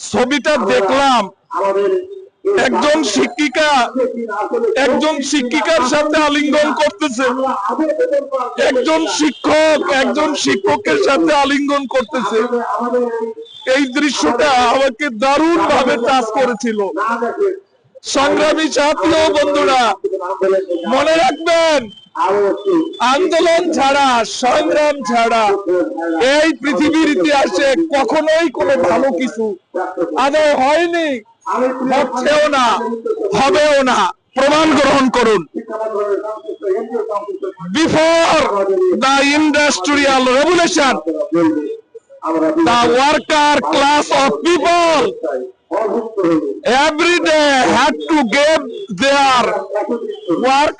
ছবিটা দেখলাম। একজন শিক্ষিকা একজন শিক্ষিকার সাথে আলিঙ্গন করতেছে। একজন শিক্ষক একজন শিক্ষকের সাথে আলিঙ্গন করতেছে। এই দৃশ্যটা আমাকে দারুণ ভাবে টাচ করেছিল সংগ্রামী ও বন্ধুরা মনে রাখবেন আন্দোলন ছাড়া, সংগ্রাম ছাড়া, এই পৃথিবীর ইতিহাসে কখনোই কোনো ভালো কিছু আদায় হয়নি। হচ্ছেও না, হবেও না। প্রমাণ গ্রহণ করুন। Before the industrial revolution the worker class of people every day had to give their work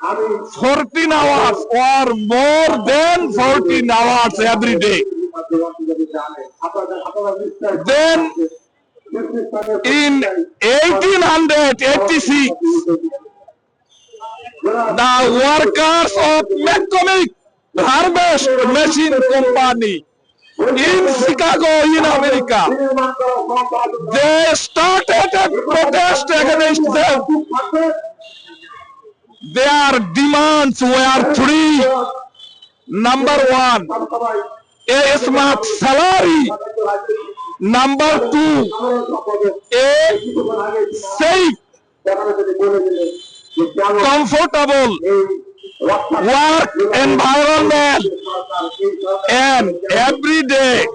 14 hours or more than 14 hours every day. Then in 1886, the workers of McCormick Harvest Machine Company in Chicago, in America, they started a protest against them. Their demands were three. Number one, a smart salary. Number two, a safe, comfortable work environment and every day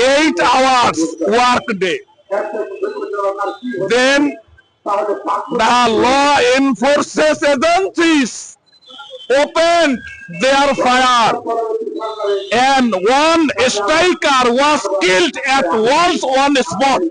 eight hours work day. Then the law enforces agencies opened their fire and one striker was killed at once on the spot.